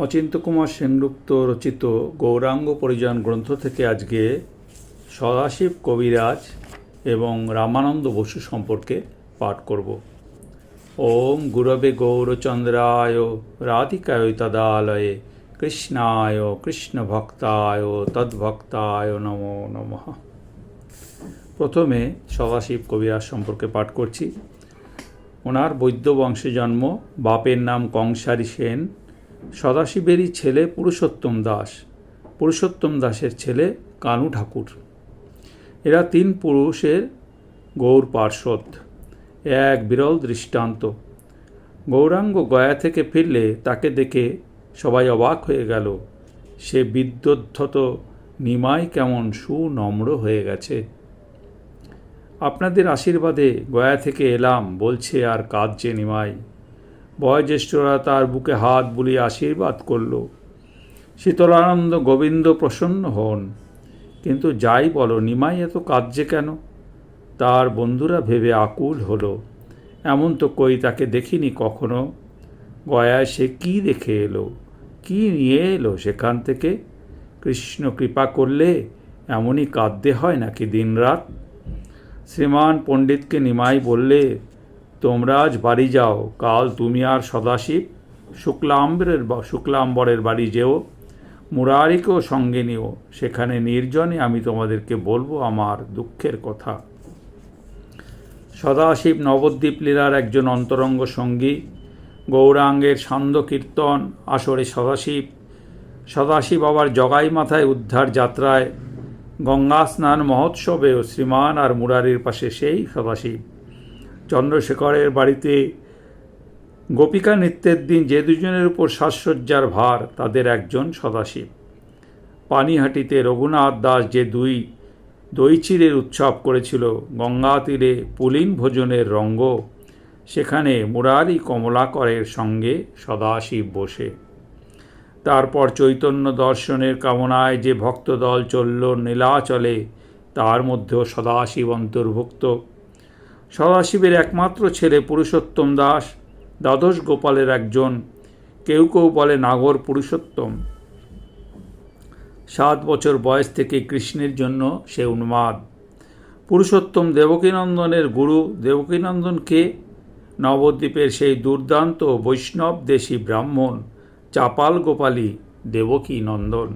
অচিন্ত কুমার সেনগুপ্ত রচিত গৌরাঙ্গ পরিজন গ্রন্থ থেকে আজকে সদাশিব কবিরাজ এবং রামানন্দ বসু সম্পর্কে পাঠ করব। ওম গুরবে গৌরচন্দ্রায়, রাধিকায় তদালয়ে, কৃষ্ণায় কৃষ্ণ ভক্তায়, তদ্ভক্তায় নমো নমঃ। প্রথমে সদাশিব কবিরাজ সম্পর্কে পাঠ করছি। ওনার বৈদ্য বংশে জন্ম, বাপের নাম কংসারী সেন। সদাশিবেরই ছেলে পুরুষোত্তম দাস, পুরুষোত্তম দাসের ছেলে কানু ঠাকুর। এরা তিন পুরুষের গৌর পার্শ্বদ। এক বিরল দৃষ্টান্ত। গৌরাঙ্গ গয়া থেকে ফিরলে তাকে দেখে সবাই অবাক হয়ে গেল। সে বিদ্যুদ্ধত নিমাই কেমন সুনম্র হয়ে গেছে। আপনাদের আশীর্বাদে গয়া থেকে এলাম, বলছে আর কাঁদছে নিমাই। বয়োজ্যেষ্ঠরা তার বুকে হাত বুলিয়ে আশীর্বাদ করল। শীতলানন্দ গোবিন্দ প্রসন্ন হন। কিন্তু যাই বলো, নিমাই এত কাঁদছে কেন? তার বন্ধুরা ভেবে আকুল হলো। এমন তো কই তাকে দেখিনি কখনো। গয়ায় সে কী দেখে এলো? কী নিয়ে এলো সেখান থেকে? কৃষ্ণ কৃপা করলে এমনই কাঁদতে হয় নাকি দিনরাত? শ্রীমান পণ্ডিতকে নিমাই বললে তোমরা আজ বাড়ি যাও, কাল তুমি আর সদাশিব শুক্লাম্বরের শুক্লাম্বরের বাড়ি যেও, মুরারিকেও সঙ্গে নিও। সেখানে নির্জনে আমি তোমাদেরকে বলব আমার দুঃখের কথা। সদাশিব নবদ্বীপ লীলার একজন অন্তরঙ্গ সঙ্গী, গৌরাঙ্গের সান্ধ্য কীর্তন, আসরে সদাশিব। সদাশিব আবার জগাই মাথায় উদ্ধার যাত্রায় গঙ্গা স্নান মহোৎসবেও শ্রীমান আর মুরারির পাশে সেই সদাশিব। চন্দ্রশেখরের বাড়িতে গোপিকা নৃত্যের দিন যে দুজনের উপর সাজসজ্জার ভার, তাদের একজন সদাশিব। পানিহাটিতে রঘুনাথ দাস যে দুই দই চিরের উৎসব করেছিল, গঙ্গা তীরে পুলিন ভোজনের রঙ্গ, সেখানে মুরারি কমলাকরের সঙ্গে সদাশিব বসে। তারপর চৈতন্য দর্শনের কামনায় যে ভক্তদল চলল নীলাচলে, তার মধ্যেও সদাশিব অন্তর্ভুক্ত। সদাশিবের একমাত্র ছেলে পুরুষোত্তম দাস, দ্বাদশ গোপালের একজন, কেউ কেউ বলে নাগর পুরুষোত্তম। সাত বছর বয়স থেকে কৃষ্ণের জন্য সে উন্মাদ। পুরুষোত্তম দেবকীনন্দনের গুরু। দেবকীনন্দনকে নবদ্বীপের সেই দুর্দান্ত বৈষ্ণব দেশী ব্রাহ্মণ, চাপাল গোপালী দেবকী নন্দন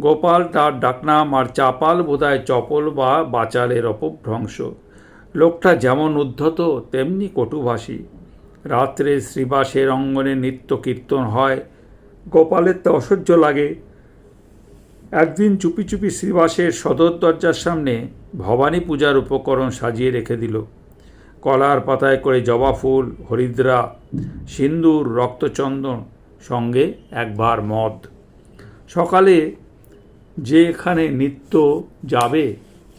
গোপাল তার ডাকনাম আর চাপাল বোধহয় চপল বা বাচালের অপভ্রংশ। লোকটা যেমন উদ্ধত, তেমনি কটুভাষী। রাত্রে শ্রীবাসের অঙ্গনে নিত্য কীর্তন হয়। গোপালের তো অসহ্য লাগে। একদিন চুপি চুপি শ্রীবাসের সদর দরজার সামনে ভবানী পূজার উপকরণ সাজিয়ে রেখে দিল। কলার পাতায় করে জবা ফুল, হরিদ্রা, সিন্দুর, রক্তচন্দন, সঙ্গে একবার মদ। সকালে যে এখানে নিত্য যাবে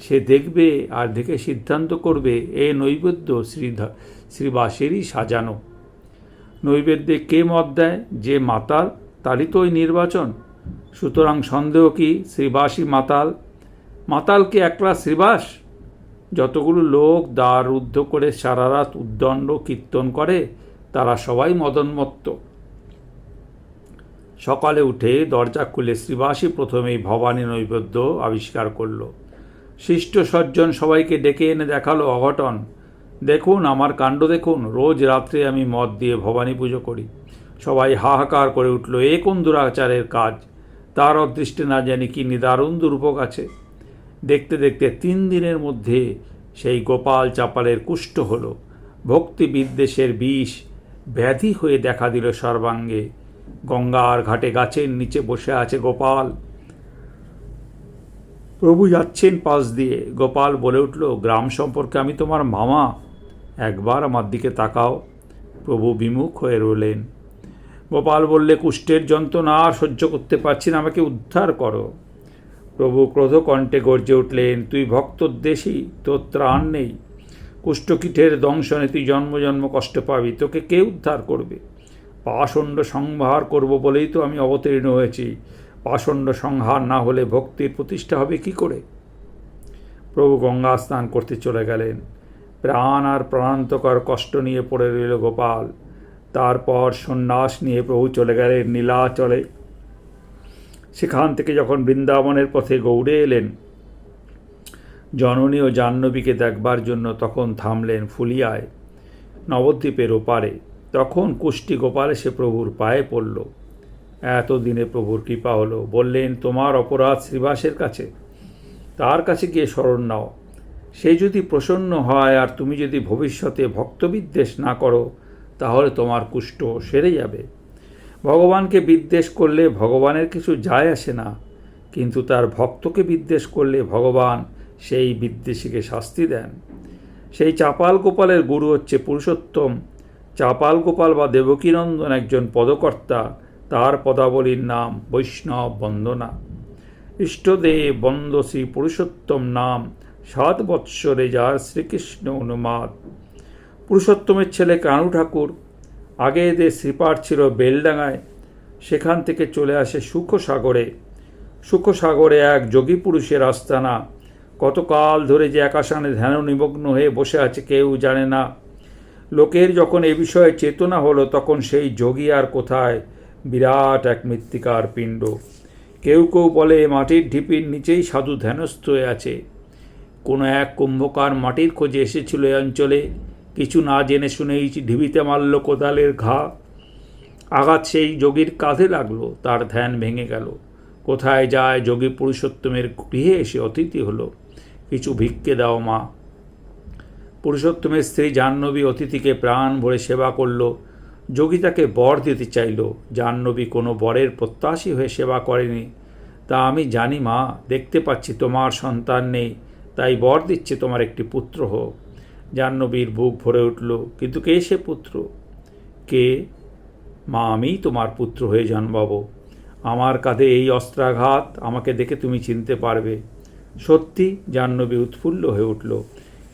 সে দেখবে আর দেখে সিদ্ধান্ত করবে, এ নৈবেদ্য শ্রীধা শ্রীবাসেরই সাজানো। নৈবেদ্যে কে মত দেয়? যে মাতাল, তারই তো ওই নির্বাচন। সুতরাং সন্দেহ কি শ্রীবাসী মাতাল? মাতাল কি একলা শ্রীবাস যতগুলো লোক দ্বার রুদ্ধ করে সারা রাত উদ্দণ্ড কীর্তন করে, তারা সবাই মদনমত্ত। সকালে উঠে দরজা খুলে শ্রীবাসী প্রথমেই ভবানী নৈবেদ্য আবিষ্কার করল। শিষ্ট সজ্জন সবাইকে ডেকে এনে দেখাল অঘটন। দেখুন, আমার কাণ্ড দেখুন, রোজ রাত্রে আমি মদ দিয়ে ভবানী পুজো করি। সবাই হাহাকার করে উঠল, এ কোন দুরাচারের কাজ? তার অদৃষ্টে না জানি কি নিদারুণ দুর্ভোগ আছে। দেখতে দেখতে তিন দিনের মধ্যে সেই গোপাল চাপালের কুষ্ঠ হল। ভক্তি বিদ্বেষের বিষ ব্যাধি হয়ে দেখা দিল সর্বাঙ্গে। গঙ্গার ঘাটে গাছের নিচে বসে আছে গোপাল। প্রভু যাচ্ছেন পাশ দিয়ে। গোপাল বলে উঠল, গ্রাম সম্পর্কে আমি তোমার মামা। একবার আমার দিকে তাকাও। প্রভু বিমুখ হয়ে রইলেন। গোপাল বললে, কুষ্ঠের যন্ত্রণা আর সহ্য করতে পারছি না, আমাকে উদ্ধার করো। প্রভু ক্রোধকণ্ঠে গর্জে উঠলেন, তুই ভক্তদ্দেশী তোর ত্রাণ নেই। কুষ্ঠকীঠের দংশনে তুই জন্ম জন্ম কষ্ট পাবি, তোকে কে উদ্ধার করবে? পাষণ্ড সংহার করব বলেই তো আমি অবতীর্ণ হয়েছি। পাষণ্ড সংহার না হলে ভক্তির প্রতিষ্ঠা হবে কি করে? প্রভু গঙ্গা স্নান করতে চলে গেলেন। প্রাণ আর প্রাণান্তকর কষ্ট নিয়ে পড়ে রইল গোপাল। তারপর সন্ন্যাস নিয়ে প্রভু চলে গেলেন নীলাচলে। সেখান থেকে যখন বৃন্দাবনের পথে গৌড়ে এলেন, জননী ও জাহ্নবীকে দেখবার জন্য তখন থামলেন ফুলিয়ায়, নবদ্বীপের ওপারে। তখন কুষ্টি গোপাল এসে প্রভুর পায়ে পড়ল। এতদিনে প্রভুর কৃপা হলো। বললেন, তোমার অপরাধ শ্রীবাসের কাছে। তার কাছে গিয়ে স্মরণ নাও। সে যদি প্রসন্ন হয় আর তুমি যদি ভবিষ্যতে ভক্তবিদ্বেষ না করো, তাহলে তোমার কুষ্ঠ সেরে যাবে। ভগবানকে বিদ্বেষ করলে ভগবানের কিছু যায় আসে না, কিন্তু তার ভক্তকে বিদ্বেষ করলে ভগবান সেই বিদ্বেষীকে শাস্তি দেন। সেই চাপাল গোপালের গুরু হচ্ছে পুরুষোত্তম। চাপাল গোপাল বা দেবকীনন্দন একজন পদকর্তা। তার পদাবলীর নাম বৈষ্ণব বন্দনা। ইষ্টদেব বন্দ শ্রী পুরুষোত্তম নাম সাত বৎসরে যার শ্রীকৃষ্ণ অনুমাদ পুরুষোত্তমের ছেলে কানু ঠাকুর আগে এদের শ্রীপাঠ ছিল বেলডাঙায় সেখান থেকে চলে আসে সুখসাগরে। সুখসাগরে এক যোগী পুরুষের আস্তানা। কতকাল ধরে যে একাশানে ধ্যান নিমগ্ন হয়ে বসে আছে কেউ জানে না। লোকের যখন এ বিষয়ে চেতনা হলো, তখন সেই যোগী আর কোথায় বিরাট এক মৃত্তিকার পিণ্ড। কেউ কেউ বলে, মাটির ঢিপির নিচেই সাধু ধ্যানস্থ হয়ে আছে। কোনো এক কুম্ভকার মাটির খোঁজে এসেছিল এই অঞ্চলে। কিছু না জেনে শুনেই ঢিবিতে মারল কোদালের ঘা। আঘাত সেই যোগীর কাঁধে লাগল, তার ধ্যান ভেঙে গেল। কোথায় যায় যোগী পুরুষোত্তমের গৃহে এসে অতিথি হলো। কিছু ভিক্ষে দাও, মা। পুরুষোত্তমের স্ত্রী জাহ্নবী অতিথিকে প্রাণ ভরে সেবা করল। যোগী তাকে বর দিতে চাইল জাহ্নবী কোনো বরের প্রত্যাশী হয়ে সেবা করেনি। তা আমি জানি, মা, দেখতে পাচ্ছি তোমার সন্তান নেই, তাই বর দিচ্ছে তোমার একটি পুত্র হোক। জাহ্নবীর বুক ভরে উঠল, কিন্তু কে সে পুত্র? কে? মা আমিই তোমার পুত্র হয়ে জন্মাবো। আমার কাঁধে এই অস্ত্রাঘাত আমাকে দেখে তুমি চিনতে পারবে। সত্যি জাহ্নবী উৎফুল্ল হয়ে উঠল,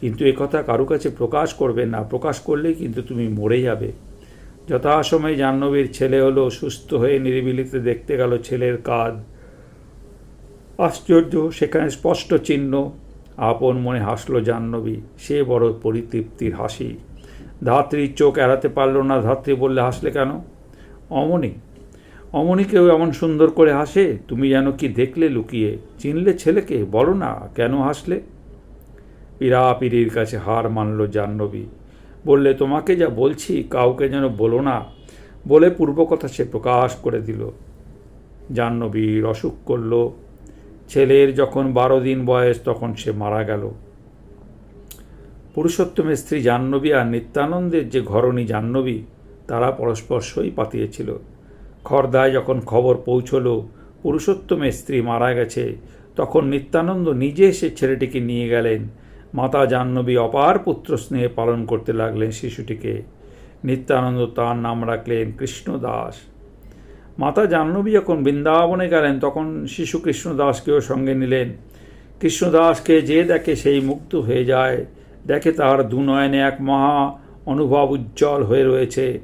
কিন্তু কথা কারও কাছে প্রকাশ করবে না। প্রকাশ করলেই কিন্তু তুমি মরে যাবে। যথাসময়ে জাহ্নবীর ছেলে হলো, সুস্থ হয়ে নিরিবিলিতে দেখতে গেল ছেলের কাঁধ। আশ্চর্য, সেখানে স্পষ্ট চিহ্ন। আপন মনে হাসল জাহ্নবী, সে বড় পরিতৃপ্তির হাসি। ধাত্রীর চোখ এড়াতে পারল না, ধাত্রী বললে, হাসলে কেন? অমনি অমনি কেউ এমন সুন্দর করে হাসে? তুমি যেন কি দেখলে লুকিয়ে? চিনলে ছেলেকে? বলো না, কেন হাসলে? পীড়াপিড়ির কাছে হার মানল জাহ্নবী। বললে, তোমাকে যা বলছি কাউকে যেন বলো না। বলে পূর্ব কথা সে প্রকাশ করে দিল। জাহ্নবীর অসুখ করল। ছেলের যখন বারো দিন বয়স, তখন সে মারা গেল। পুরুষোত্তমের স্ত্রী জাহ্নবী আর নিত্যানন্দের যে ঘরণী জাহ্নবী, তারা পরস্পর সই পাতিয়েছিল। খর্দায় যখন খবর পৌঁছল, পুরুষোত্তমের স্ত্রী মারা গেছে, তখন নিত্যানন্দ নিজে এসে ছেলেটিকে নিয়ে গেলেন। মাতা জাহ্নবী অপার পুত্র স্নেহে পালন করতে লাগলেন শিশুটিকে। নিত্যানন্দ তার নাম রাখলেন কৃষ্ণদাস। মাতা জাহ্নবী যখন বৃন্দাবনে গেলেন, তখন শিশু কৃষ্ণদাসকেও সঙ্গে নিলেন। কৃষ্ণদাসকে যে দেখে সেই মুক্ত হয়ে যায়, দেখে তার দুনয়নে এক মহা অনুভব উজ্জ্বল হয়ে রয়েছে।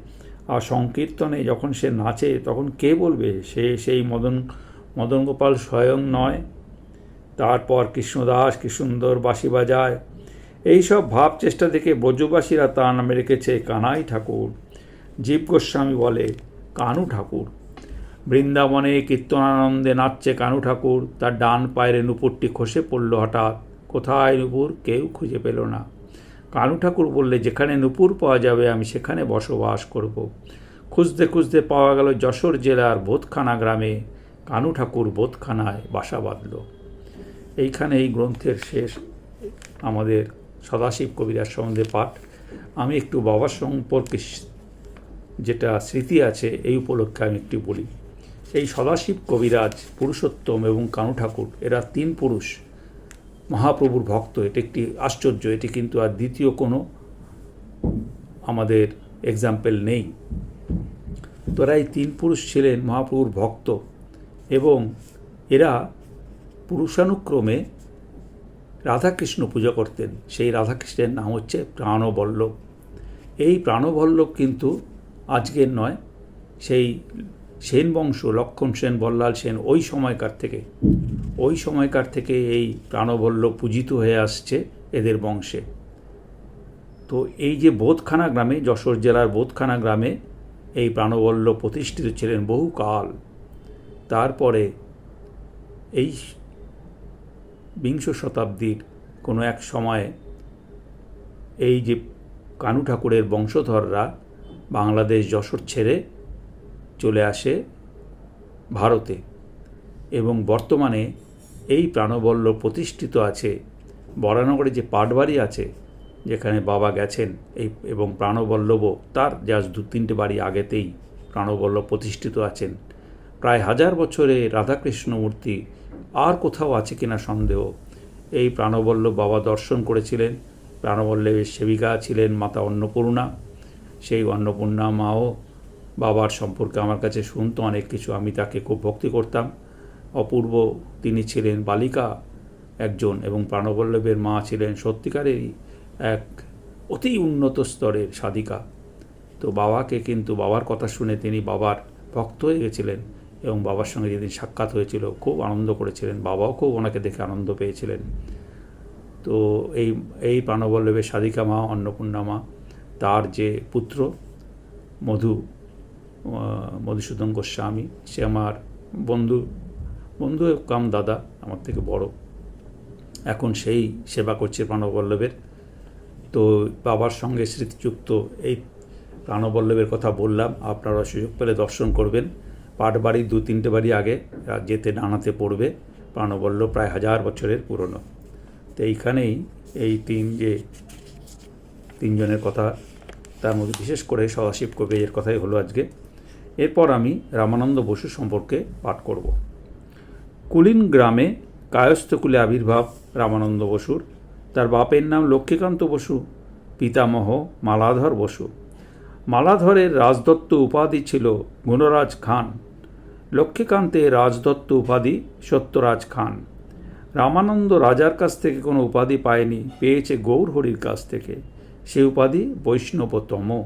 আর সংকীর্তনে যখন সে নাচে, তখন কে বলবে, সে সেই মদন মদন গোপাল স্বয়ং নয়। তারপর কৃষ্ণদাস কি সুন্দর বাঁশি বাজায়। এইসব ভাব চেষ্টা দেখে ব্রজবাসীরা তার নামে রেখেছে কানাই ঠাকুর। জীব গোস্বামী বলে, কানু ঠাকুর। বৃন্দাবনে কীর্তনানন্দে নাচছে কানু ঠাকুর। তার ডান পায়ের নুপুরটি খসে পড়ল হঠাৎ। কোথায় নুপুর? কেউ খুঁজে পেল না। কানু ঠাকুর বললে, যেখানে নুপুর পাওয়া যাবে, আমি সেখানে বসবাস করব। খুঁজতে খুঁজতে পাওয়া গেল যশোর জেলার বোধখানা গ্রামে। কানু ঠাকুর বোধখানায় বাসা বাঁধল। এইখানে এই গ্রন্থের শেষ আমাদের সদাশিব কবিরাজ সম্বন্ধে পাঠ। আমি একটু বাবার সম্পর্কে যেটা স্মৃতি আছে, এই উপলক্ষে আমি একটু বলি। এই সদাশিব কবিরাজ, পুরুষোত্তম এবং কানু ঠাকুর, এরা তিন পুরুষ। মহাপ্রভুর ভক্ত, এটি একটি আশ্চর্য, এটি কিন্তু আর দ্বিতীয় কোনো আমাদের এক্সাম্পল নেই। তোরা এই তিন পুরুষ ছিলেন মহাপ্রভুর ভক্ত এবং এরা পুরুষানুক্রমে রাধাকৃষ্ণ পূজা করতেন। সেই রাধাকৃষ্ণের নাম হচ্ছে প্রাণবল্লভ। এই প্রাণবল্লভ কিন্তু আজকের নয়, সেই সেন বংশ লক্ষণ সেন, বল্লাল সেন, ওই সময়কার থেকে, ওই সময়কার থেকে এই প্রাণবল্লভ পূজিত হয়ে আসছে এদের বংশে। তো এই যে বোধখানা গ্রামে, যশোর জেলার বোধখানা গ্রামে এই প্রাণবল্লভ প্রতিষ্ঠিত ছিলেন বহুকাল। তারপরে এই বিংশ শতাব্দীর কোনো এক সময়ে এই যে কানু ঠাকুরের বংশধররা বাংলাদেশ যশোর ছেড়ে চলে আসে ভারতে এবং বর্তমানে এই প্রাণবল্লভ প্রতিষ্ঠিত আছে, বরানগরে যে পাটবাড়ি আছে, যেখানে বাবা গেছেন, এই এবং প্রাণবল্লভও তার জাস্ট দু তিনটে বাড়ি আগেতেই প্রাণবল্লভ প্রতিষ্ঠিত আছেন। প্রায় হাজার বছরে রাধাকৃষ্ণ মূর্তি আর কোথাও আছে কিনা সন্দেহ। এই প্রাণবল্লভ বাবা দর্শন করেছিলেন। প্রাণবল্লভের সেবিকা ছিলেন মাতা অন্নপূর্ণা। সেই অন্নপূর্ণা মাও বাবার সম্পর্কে আমার কাছে শুনতো অনেক কিছু। আমি তাকে খুব ভক্তি করতাম। অপূর্ব তিনি ছিলেন বালিকা একজন এবং প্রাণবল্লভের মা ছিলেন সত্যিকারেরই এক অতি উন্নত স্তরের সাধিকা। তো বাবাকে কিন্তু বাবার কথা শুনে তিনি বাবার ভক্ত হয়ে গেছিলেন। এবং বাবার সঙ্গে যেদিন সাক্ষাৎ হয়েছিল, খুব আনন্দ করেছিলেন। বাবাও খুব ওনাকে দেখে আনন্দ পেয়েছিলেন। তো এই এই প্রাণবল্লভের সাধিকা মা, অন্নপূর্ণা মা, তার যে পুত্র, মধু মধুসূদন গোস্বামী, সে আমার বন্ধু বন্ধু কাম দাদা, আমার থেকে বড়। এখন সেই সেবা করছে প্রাণবল্লভের। তো বাবার সঙ্গে স্মৃতিযুক্ত এই প্রাণবল্লভের কথা বললাম। আপনারা সুযোগ পেলে দর্শন করবেন। পাটবাড়ির দু তিনটে বাড়ি আগে যেতে ডানাতে পড়বে। প্রাণবল্লভ প্রায় হাজার বছরের পুরনো। তো এইখানেই এই তিন যে তিনজনের কথা, তার মধ্যে বিশেষ করে সদাশিব কবি এর কথাই হলো আজকে। এরপর আমি রামানন্দ বসু সম্পর্কে পাঠ করব। কুলিন গ্রামে কায়স্থকুলে আবির্ভাব রামানন্দ বসুর। তার বাপের নাম লক্ষ্মীকান্ত বসু, পিতামহ মালাধর বসু। মালাধরের রাজদত্ত উপাধি ছিল গুণরাজ খান। লক্ষ্মীকান্তের রাজদত্ত উপাধি সত্যরাজ খান। রামানন্দ রাজার কাছ থেকে কোনো উপাধি পায়নি, পেয়েছে গৌরহরির কাছ থেকে। সে উপাধি বৈষ্ণবতম।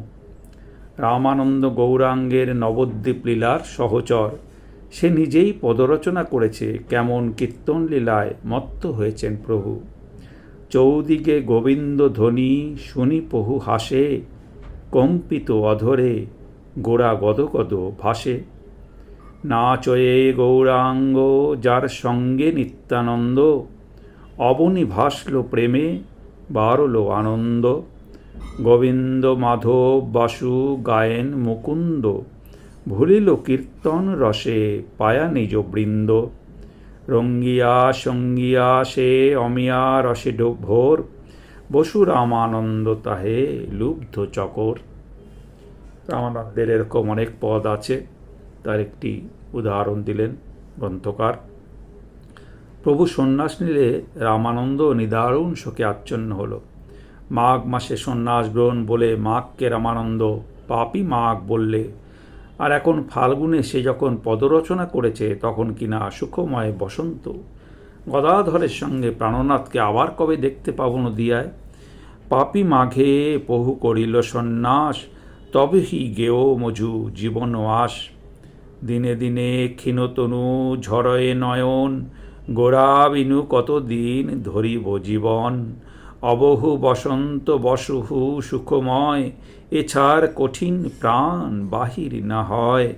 রামানন্দ গৌরাঙ্গের নবদ্বীপ লীলার সহচর। সে নিজেই পদরচনা করেছে, কেমন কীর্তন লীলায় মত্ত হয়েছেন প্রভু। চৌদিকে গোবিন্দ ধ্বনি শুনি পহু হাসে, কম্পিত অধরে গোড়া গদগদ ভাসে। নাচয়ে গৌরাঙ্গ যার সঙ্গে নিত্যানন্দ। অবনি ভাসল প্রেমে, বারল আনন্দ। গোবিন্দ, মাধব, বাসু, গায়েন, মুকুন্দ ভুলিল কীর্তন রসে পায়া নিজ বৃন্দ। রঙ্গিয়া, সঙ্গিয়া সে অমিয়া রসে ভোর। বসু রামানন্দ তাহে লুব্ধ চকর। রামানন্দের এরকম অনেক পদ আছে। তার একটি উদাহরণ দিলেন গ্রন্থকার। প্রভু সন্ন্যাস নিলে রামানন্দ নিদারুণ শোকে আচ্ছন্ন হলো। মাঘ মাসে সন্ন্যাস গ্রহণ বলে মাঘকে রামানন্দ পাপি মাঘ বললে, আর এখন ফাল্গুনে সে যখন পদরচনা করেছে তখন কিনা সুখময় বসন্ত। গদাধরের সঙ্গে প্রাণনাথকে আবার কবে দেখতে পাবো নদিয়ায়? পাপি মাঘে পহু করিল সন্ন্যাস তবে হি গেও মজু জীবন আস দিনে দিনে ক্ষীণতনু ঝরয়ে নয়ন গোড়া বিনু কতদিন ধরিব জীবন। অবহু বসন্ত বসুহু সুখময় এছাড় কঠিন প্রাণ বাহির না হয়।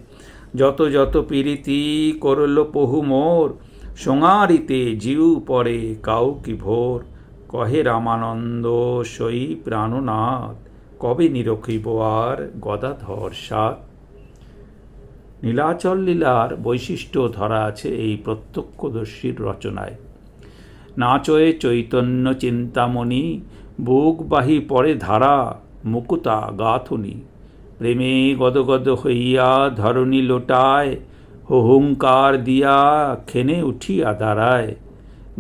যত যত পীড়িতি করল পহু মোর, সোঙারিতে জিউ পরে কাউ কি ভোর। কহে রামানন্দ, সই প্রাণনাথ, কবে নিরখিব আর গদাধর সাত? নীলাচল লীলার বৈশিষ্ট্য ধরা আছে এই প্রত্যক্ষদর্শীর রচনায়। নাচয়ে চৈতন্য চিন্তামণি বুকবাহী পরে ধারা, মুকুতা গাথুনি। প্রেমে গদগদ হইয়া ধরণী লোটায়, হুহুঙ্কার দিয়া খেনে উঠিয়া দাঁড়ায়।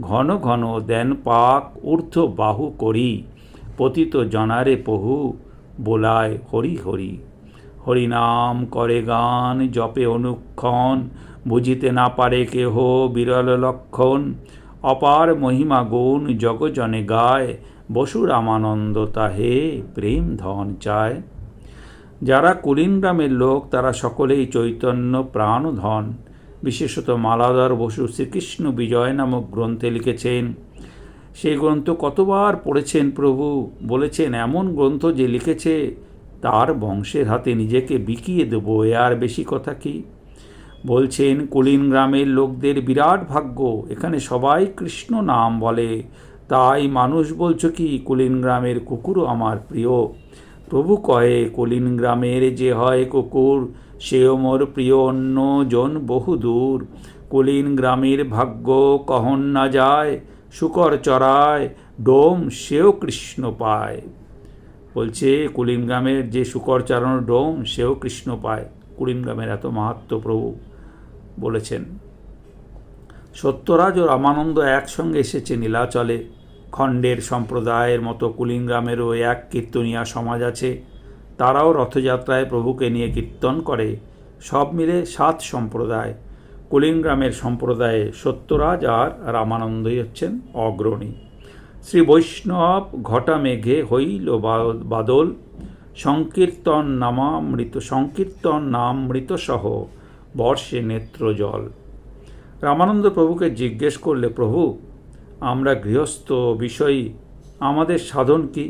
ঘন ঘন দেন পাক ঊর্ধ্ব বাহু করি, পতিত জনারে পহু বোলায় হরি হরি। হরিনাম করে গান, জপে অনুক্ষণ, বুঝিতে না পারে কেহ বিরল লক্ষণ। অপার মহিমা গুণ জগজনে গায়, বসু রামানন্দ তাহে প্রেম ধন চায়। যারা কুলিন গ্রামের লোক, তারা সকলেই চৈতন্য প্রাণ ধন। বিশেষত মালাধর বসু শ্রীকৃষ্ণ বিজয় নামক গ্রন্থে লিখেছেন সেই গ্রন্থ কতবার পড়েছেন প্রভু? বলেছেন, এমন গ্রন্থ যে লিখেছে তার বংশের হাতে নিজেকে বিকিয়ে দেবো, এ আর বেশি কথা কি? বলছেন, কুলিন গ্রামের লোকদের বিরাট ভাগ্য, এখানে সবাই কৃষ্ণ নাম বলে। তাই মানুষ বলছো কি, কুলিন গ্রামের কুকুরও আমার প্রিয়। প্রভু কয়ে, কুলিন গ্রামের যে হয় কুকুর, সেও মোর প্রিয় অন্য জন বহু দূর। কুলিন গ্রামের ভাগ্য কহন না যায়, শুকর চড়ায়, ডোম সেও কৃষ্ণ পায়। বলছে কুলিন গ্রামের যে শুকর চারানোর ডোম, সেও কৃষ্ণ পায়। কুলিন গ্রামের এত মাহাত্ম প্রভু, বলেছেন। সত্যরাজ ও রামানন্দ একসঙ্গে এসেছে নীলাচলে। খণ্ডের সম্প্রদায়ের মতো কুলিনগ্রামেরও এক কীর্তনিয়া সমাজ আছে। তারাও রথযাত্রায় প্রভুকে নিয়ে কীর্তন করে। সব মিলে সাত সম্প্রদায়। কুলিনগ্রামের সম্প্রদায়ে সত্যরাজ আর রামানন্দই হচ্ছেন অগ্রণী। শ্রী বৈষ্ণব ঘটা মেঘে হইল বাদল, সংকীর্তন নামামৃত সংকীর্তন নামৃত সহ বর্ষে নেত্র জল। রামানন্দ প্রভুকে জিজ্ঞেস করলে, প্রভু, আমরা গৃহস্থ বিষয়ী, আমাদের সাধন কি?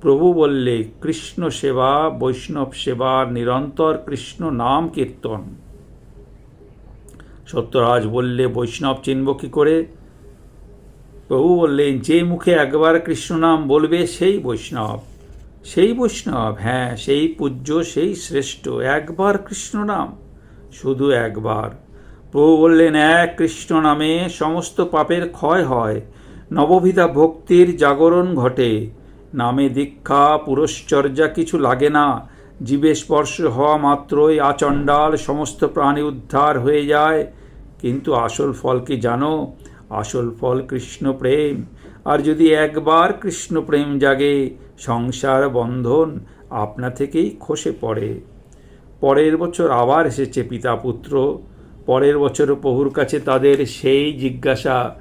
প্রভু বললে, কৃষ্ণ সেবা, বৈষ্ণব সেবার নিরন্তর কৃষ্ণ নাম কীর্তন। সত্যরাজ বললে, বৈষ্ণব চিনব কি করে? প্রভু বললেন, যে মুখে একবার কৃষ্ণ নাম বলবে, সেই বৈষ্ণব। সেই বৈষ্ণব হ্যাঁ সেই পূজ্য, সেই শ্রেষ্ঠ। একবার কৃষ্ণ নাম, শুধু একবার। প্রভু বললেন, এক কৃষ্ণ নামে সমস্ত পাপের ক্ষয় হয়। নববিধা ভক্তির জাগরণ ঘটে। নামে দীক্ষা, পুরশ্চর্যা কিছু লাগে না। জীবে স্পর্শ হওয়া মাত্রই আচণ্ডাল সমস্ত প্রাণী উদ্ধার হয়ে যায়। কিন্তু আসল ফল কি জানো? আসল ফল কৃষ্ণ প্রেম। আর যদি একবার কৃষ্ণ প্রেম জাগে, সংসার বন্ধন আপনা থেকেই খসে পড়ে। পরের বছর আবার এসেছে পিতা পুত্র, পরের বছর প্রভুর কাছে তাদের সেই জিজ্ঞাসা,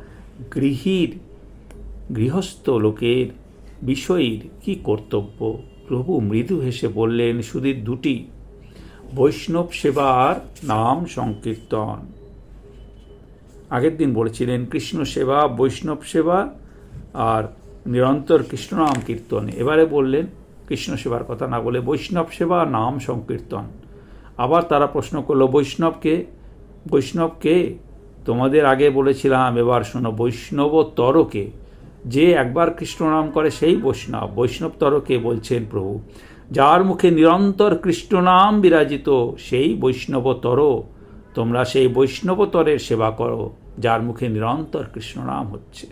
গৃহীর, গৃহস্থ লোকের বিষয়ীর কি কর্তব্য? প্রভু মৃদু হেসে বললেন শুধু দুটি, বৈষ্ণব সেবার নাম সংকীর্তন। আগের দিন বলেছিলেন, কৃষ্ণ সেবা, বৈষ্ণব সেবা আর নিরন্তর কৃষ্ণ নাম কীর্তন। এবারে বললেন, কৃষ্ণ সেবার কথা না বলে বৈষ্ণব সেবা নাম সংকীর্তন। আবার তারা প্রশ্ন করল বৈষ্ণবকে বৈষ্ণবকে তোমাদের আগে বলেছিলাম, এবার শোনো, বৈষ্ণব তরকে যে একবার কৃষ্ণ নাম করে সেই বৈষ্ণব। বৈষ্ণব তরকে বলছেন প্রভু, যার মুখে নিরন্তর কৃষ্ণ নাম বিরাজিত, সেই বৈষ্ণবতর তোমরা সেই বৈষ্ণবতরের সেবা করো, যার মুখে নিরন্তর কৃষ্ণ নাম হচ্ছে।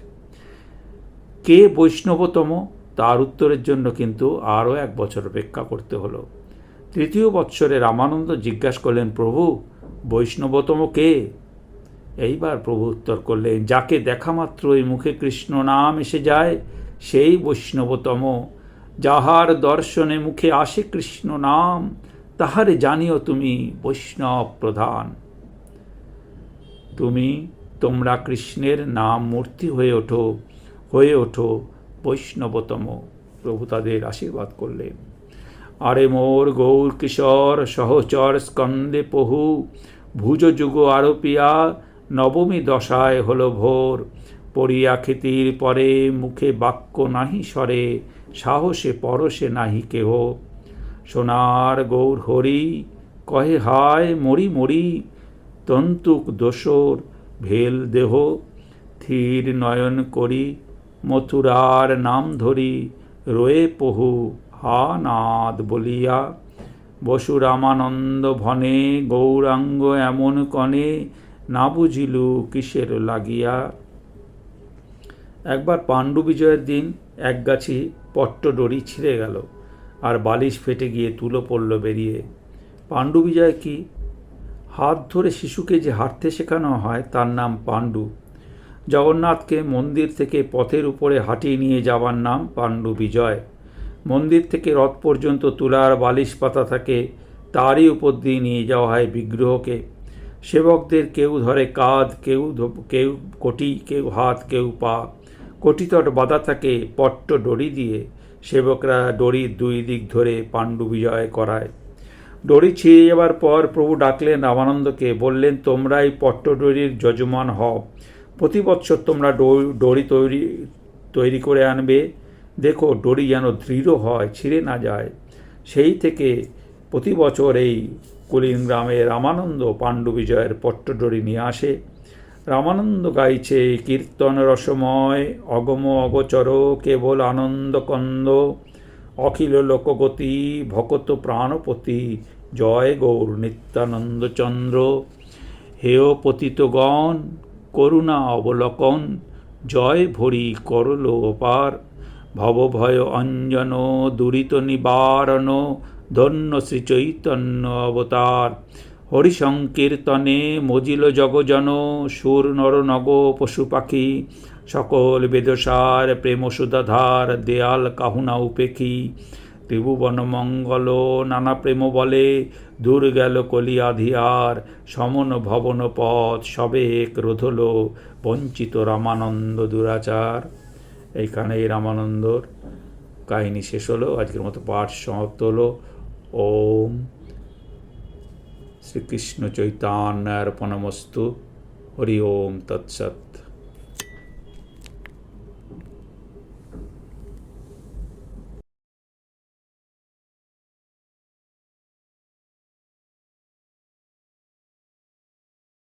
কে বৈষ্ণবতম? তার উত্তরের জন্য কিন্তু আরও এক বছর অপেক্ষা করতে হলো। তৃতীয় বৎসরে রামানন্দ জিজ্ঞাসা করলেন, প্রভু, বৈষ্ণবতম কে? এইবার প্রভু উত্তর করলেন, যাকে দেখা মাত্রই মুখে কৃষ্ণ নাম এসে যায়, সেই বৈষ্ণবতম। যাহার দর্শনে মুখে আসে কৃষ্ণ নাম তাহারে জানিও তুমি বৈষ্ণব প্রধান। তুমি তোমরা কৃষ্ণের নাম মূর্তি হয়ে ওঠো হয়ে ওঠো, বৈষ্ণবতম। প্রভু তাদের আশীর্বাদ করলেন। আরে মোর গৌর কিশোর সহচর স্কন্দে পহু ভুজ যুগ আরোপিয়া, নবমী দশায় হল ভোর। পড়িয়া খিতির পরে মুখে বাক্য নাহি সরে সাহসে পরশে নাহি কেহ। সোনার গৌর হরি, কহে হায় মরি মরি তন্তুক দোসর ভেল দেহ থির নয়ন করি, মথুরার নাম ধরি, রয়ে পহু হা নাদ বলিয়া। বসু রামানন্দ ভনে, গৌরাঙ্গ এমন কনে, না বুঝিলু কিসের লাগিয়া। একবার পাণ্ডু বিজয়ের দিন এক গাছি পট্টডড়ি ছিঁড়ে গেল, আর বালিশ ফেটে গিয়ে তুলো পড়ল বেরিয়ে। পাণ্ডু বিজয় কি হাত ধরে শিশুকে যে হাঁটতে শেখানো হয়, তার নাম পাণ্ডু। জগন্নাথকে মন্দির থেকে পথের উপরে হাঁটিয়ে নিয়ে যাওয়ার নাম পাণ্ডু বিজয়। মন্দির থেকে রথ পর্যন্ত তুলার বালিশ পাতা থাকে, তারই উপর দিয়ে নিয়ে যাওয়া হয় বিগ্রহকে। সেবকদের কেউ ধরে কাঁধ, কেউ কেউ কটি, কেউ হাত, কেউ পা। কটিতট বাঁধা থাকে পট্ট ডড়ি দিয়ে, সেবকরা দড়ির দুই দিক ধরে পাণ্ডু বিজয় করায়। দড়ি ছিঁড়ে যাবার পর প্রভু ডাকলেন রামানন্দকে, বললেন তোমরা এই পট্টডড়ির যজমান হও। প্রতি বৎসর তোমরা ডরি তৈরি তৈরি করে আনবে। দেখো ডরি যেন দৃঢ় হয়, ছিঁড়ে না যায়। সেই থেকে প্রতি বছর এই কুলিন গ্রামে রামানন্দ পাণ্ডু বিজয়ের পট্টডরি নিয়ে আসে। রামানন্দ গাইছে, কীর্তন রসময়, অগম অগচর, কেবল আনন্দ কন্দ, অখিল লোকগতি, ভকত প্রাণপতি জয় গৌর নিত্যানন্দ চন্দ্র। হেয় পতিতগণ করুণা অবলোকন, জয় ভরি করল অপার ভবভয় অঞ্জন, দুরিত নিবারণ, ধন্য শ্রী চৈতন্য অবতার। হরি সংকীর্তনে মজিল জগজন, সুর নর নগ পশু পাখি। সকল বেদসার প্রেম সুধাধার দেয়াল কাহুনা উপেক্ষী। ত্রিভুবন মঙ্গল নানা প্রেম বলে, দূর গেল কলিয়াধিয়ার, সমন ভবন পথ সবে রোধল বঞ্চিত রামানন্দ দুরাচার। এইখানে এই রামানন্দর কাহিনী শেষ হলো, আজকের মতো পাঠ সমাপ্ত হলো। ওম শ্রীকৃষ্ণ চৈতন্যার্পণমস্তু। হরি ওম তৎসৎ।